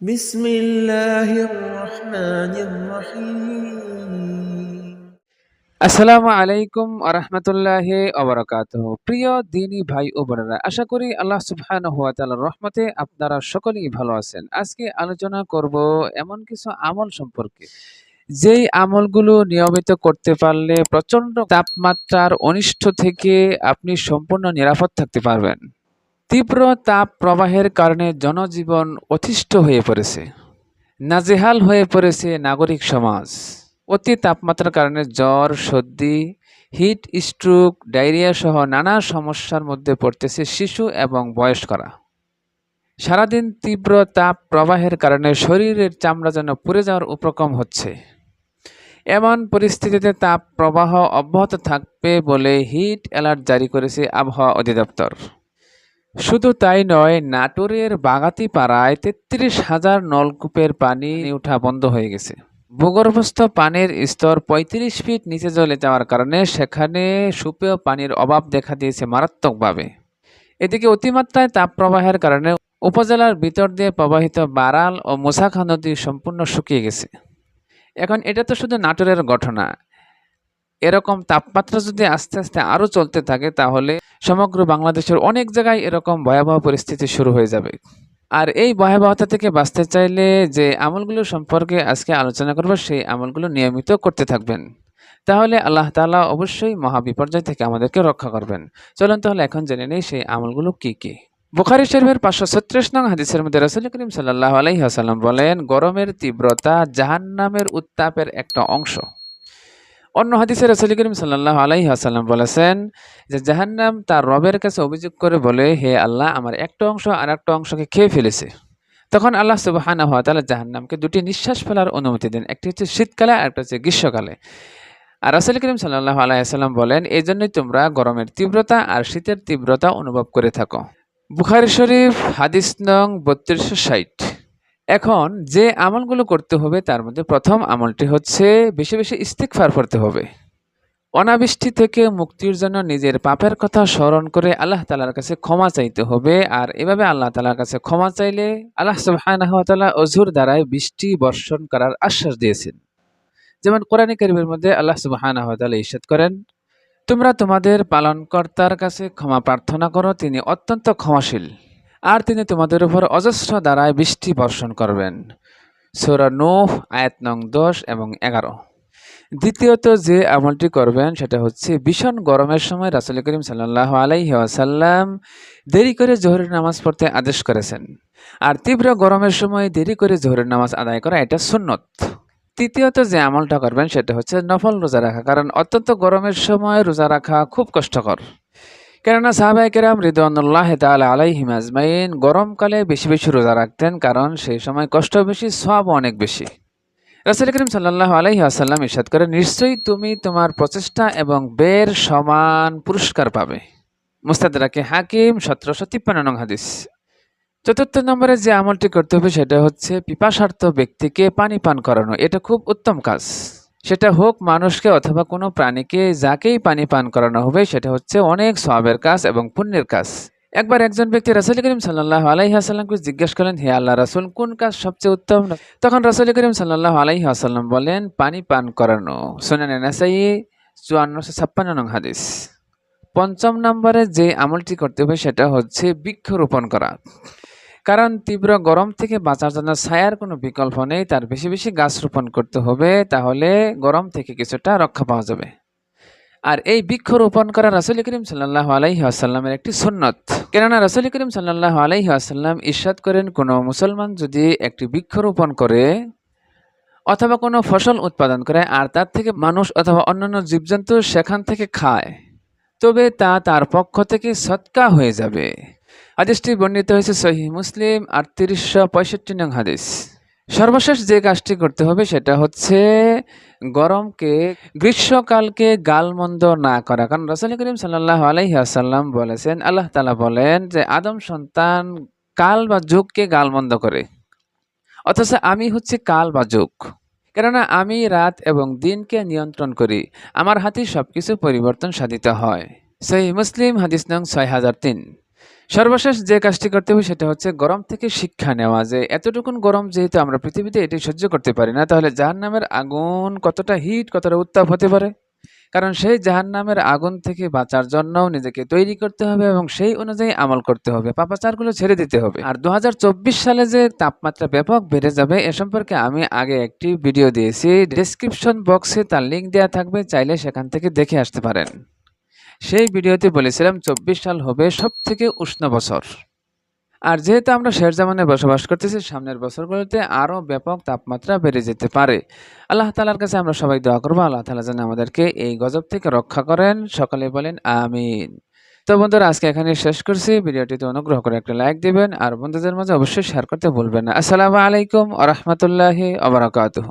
بسم الله الرحمن الرحيم আসসালামু আলাইকুম আরহামতুল্লাহ অবরাকাত প্রিয় দিনী ভাই ও বোনেরা আশা করি আল্লাহ সুবহান হুয়া তাআলার রহমতে আপনারা সকলেই ভালো আছেন আজকে আলোচনা করব এমন কিছু আমল সম্পর্কে যেই আমলগুলো নিয়মিত করতে পারলে প্রচন্ড তাপমাত্রার অনিষ্ট থেকে আপনি সম্পূর্ণ নিরাপদ থাকতে পারবেন তীব্র তাপ প্রবাহের কারণে জনজীবন অতিষ্ঠ হয়ে পড়েছে। নাজেহাল হয়ে পড়েছে নাগরিক সমাজ। অতি তাপমাত্রার কারণে জ্বর, সর্দি, হিট, স্ট্রোক, ডায়রিয়া সহ নানা সমস্যার মধ্যে পড়তেছে শিশু এবং বয়স্করা। সারাদিন তীব্র তাপ প্রবাহের কারণে শরীরের চামড়া যেন পুড়ে যাওয়ার উপক্রম হচ্ছে। এমন পরিস্থিতিতে তাপ প্রবাহ অব্যাহত থাকবে বলে হিট অ্যালার্ট জারি করেছে আবহাওয়া অধিদপ্তর। শুধু তাই নয়, নাটোরের বাগাতি পাড়ায় তেত্রিশ হাজার নলকূপের পানি উঠা বন্ধ হয়ে গেছে। ভূগর্ভস্থ পানির স্তর পঁয়ত্রিশ ফিট নিচে চলে যাওয়ার কারণে সেখানে সুপেয় পানির অভাব দেখা দিয়েছে মারাত্মকভাবে। এদিকে অতিমাত্রায় তাপপ্রবাহের কারণে উপজেলার ভিতর দিয়ে প্রবাহিত বারাল ও মোসাখা নদী সম্পূর্ণ শুকিয়ে গেছে। এখন এটা তো শুধু নাটোরের ঘটনা এরকম তাপমাত্রা যদি আস্তে আস্তে আরও চলতে থাকে, তাহলে সমগ্র বাংলাদেশের অনেক জায়গায় এরকম ভয়াবহ পরিস্থিতি শুরু হয়ে যাবে। আর এই ভয়াবহতা থেকে বাঁচতে চাইলে যে আমলগুলো সম্পর্কে আজকে আলোচনা করব, সেই আমলগুলো নিয়মিত করতে থাকবেন। তাহলে আল্লাহ তাআলা অবশ্যই মহাবিপর্যয় থেকে আমাদেরকে রক্ষা করবেন। চলুন তাহলে এখন জেনে নেই সেই আমলগুলো কি কি। বুখারি শরীফের পাঁচশো ছত্রিশ নং হাদিসের মধ্যে রসুল করিম সাল্লাহ আলাইহাসাল্লাম বলেন, গরমের তীব্রতা জাহান্নামের উত্তাপের একটা অংশ। অন্য হাদিসে রসুল করিম সাল্লাহ আলাইহি আসাল্লাম বলেছেন যে জাহান্নাম তার রবের কাছে অভিযোগ করে বলে, হে আল্লাহ, আমার একটা অংশ আর একটা অংশকে খেয়ে ফেলেছে। তখন আল্লাহ সুবাহানা হওয়া তাহলে জাহান্নামকে দুটি নিঃশ্বাস ফেলার অনুমতি দেন, একটি হচ্ছে শীতকালে আর একটা হচ্ছে গ্রীষ্মকালে। আর রাসুল করিম সাল্লাহ আলাইসাল্লাম বলেন এই জন্যই তোমরা গরমের তীব্রতা আর শীতের তীব্রতা অনুভব করে থাকো। বুখারি শরীফ, হাদিস নং বত্রিশশো ষাট। এখন যে আমলগুলো করতে হবে, তার মধ্যে প্রথম আমলটি হচ্ছে বেশি বেশি ইস্তিকফার করতে হবে। অনাবৃষ্টি থেকে মুক্তির জন্য নিজের পাপের কথা স্মরণ করে আল্লাহ তালার কাছে ক্ষমা চাইতে হবে। আর এভাবে আল্লাহ তালার কাছে ক্ষমা চাইলে আল্লাহ সুবহানাহু ওয়া তাআলা অজুর দ্বারাই বৃষ্টি বর্ষণ করার আশ্বাস দিয়েছেন। যেমন কোরআনী কারিমের মধ্যে আল্লাহ সুবহানাহু ওয়া তাআলা করেন, তোমরা তোমাদের পালনকর্তার কাছে ক্ষমা প্রার্থনা করো, তিনি অত্যন্ত ক্ষমাশীল। আর তিনি তোমাদের উপর অজস্র দ্বারায় বৃষ্টি বর্ষণ করবেন। সৌরা নোহ, আয়াত নং দশ এবং এগারো। দ্বিতীয়ত যে আমলটি করবেন, সেটা হচ্ছে ভীষণ গরমের সময় রাসুল করিম সাল্লাহ আলাইহি আসাল্লাম দেরি করে জোহরের নামাজ পড়তে আদেশ করেছেন। আর তীব্র গরমের সময় দেরি করে জোহরের নামাজ আদায় করা এটা সুন্নত। তৃতীয়ত যে আমলটা করবেন, সেটা হচ্ছে নফল রোজা রাখা, কারণ অত্যন্ত গরমের সময় রোজা রাখা খুব কষ্টকর। কেননা সাহাবাই কেরাম রিদওয়ানুল্লাহ তাআলা আলাইহিম আজমাইন গরমকালে বেশি বেশি রোজা রাখতেন, কারণ সেই সময় কষ্ট বেশি সব অনেক বেশি। রাসুল করিম সাল্লাহ আলাইহি আসাল্লাম ইরশাদ করে নিশ্চয়ই তুমি তোমার প্রচেষ্টা এবং বের সমান পুরস্কার পাবে। মুস্তাদরাকে হাকিম সতেরোশো তিপ্পান্ন নং হাদিস। চতুর্থ নম্বরে যে আমলটি করতে হবে সেটা হচ্ছে পিপাসার্থ ব্যক্তিকে পানি পান করানো। এটা খুব উত্তম কাজ। সেটা হোক মানুষকে অথবা কোনো প্রাণীকে যাকেই পানি পান করানো হবে, সেটা হচ্ছে অনেক সবের কাজ এবং পুণ্যের কাজ। একবার একজন ব্যক্তি রাসুল করিম সাল্লাহ আলাইহাসাল্লামকে জিজ্ঞেস করলেন, হে আল্লাহ রাসুল, কোন কাজ সবচেয়ে উত্তম? তখন রাসুল করিম সাল্লাহ আলাইহাসাল্লাম বলেন, পানি পান করানো। সোনানে নাসাই চুয়ান্নশো ছাপ্পান্ন নং হাদিস। পঞ্চম নম্বরে যে আমলটি করতে হবে, সেটা হচ্ছে বৃক্ষরোপণ করা। কারণ তীব্র গরম থেকে বাঁচার জন্য ছায়ার কোনো বিকল্প নেই, তার বেশি বেশি গাছ রোপণ করতে হবে, তাহলে গরম থেকে কিছুটা রক্ষা পাওয়া যাবে। আর এই বৃক্ষ রোপণ করা রাসুল করিম সাল্লাহ আলাইহি আসাল্লামের একটি সুন্নত। কেননা রাসুল করিম সাল্লাহ আলাইহি আসাল্লাম ইস্বাদ করেন, কোনো মুসলমান যদি একটি বৃক্ষ রোপণ করে অথবা কোনো ফসল উৎপাদন করে আর তার থেকে মানুষ অথবা অন্যান্য জীবজন্তু সেখান থেকে খায়, তবে তা তার পক্ষ থেকে সৎকা হয়ে যাবে। হাদিসটি বর্ণিত হয়েছে সহি মুসলিম আটত্রিশশো পঁয়ষট্টি নং হাদিস। সর্বশেষ যে কাজটি করতে হবে সেটা হচ্ছে গরমকে, গ্রীষ্মকালকে গালমন্দ না করা। কারণ রসুল করিম সাল্লাহ আলাইহি আসাল্লাম বলেছেন, আল্লাহ তালা বলেন যে আদম সন্তান কাল বা যুগকে গালমন্দ করে। অথচ আমি হচ্ছে কাল বা যুগ। কেননা আমি রাত এবং দিনকে নিয়ন্ত্রণ করি। আমার হাতে সবকিছু পরিবর্তন সাধিত হয়। সেই মুসলিম, হাদিস নং ছয় হাজার তিন। সর্বশেষ যে কাজটি করতে হবে সেটা হচ্ছে গরম থেকে শিক্ষা নেওয়া যে এতটুকুন গরম যেহেতু আমরা পৃথিবীতে এটি সহ্য করতে পারি না, তাহলে জাহান্নামের আগুন কতটা হিট, কতটা উত্তাপ হতে পারে? কারণ সেই জাহান্নামের আগুন থেকে বাঁচার জন্য নিজেকে তৈরি করতে হবে এবং সেই অনুযায়ী আমল করতে হবে, পাপাচারগুলো ছেড়ে দিতে হবে। আর দুহাজার চব্বিশ সালে যে তাপমাত্রা ব্যাপক বেড়ে যাবে, এ সম্পর্কে আমি আগে একটি ভিডিও দিয়েছি, ডেসক্রিপশন বক্সে তার লিঙ্ক দেওয়া থাকবে, চাইলে সেখান থেকে দেখে আসতে পারেন। সেই ভিডিওতে বলেছিলাম চব্বিশ সাল হবে সব থেকে উষ্ণ বছর। আর যেহেতু আমরা শেষ জামানে বসবাস করতেছি, সামনের বছরগুলোতে আরও ব্যাপক তাপমাত্রা বেড়ে যেতে পারে। আল্লাহ তালার কাছে আমরা সবাই দোয়া করব, আল্লাহ তালা যেন আমাদেরকে এই গজব থেকে রক্ষা করেন। সকলে বলেন আমিন। তো বন্ধুরা, আজকে এখানে শেষ করছি। ভিডিওটিতে অনুগ্রহ করে একটা লাইক দিবেন, আর বন্ধুদের মাঝে অবশ্যই শেয়ার করতে ভুলবেন না। আসসালামু আলাইকুম আ রহমতুল্লাহি আবরাকাতুহ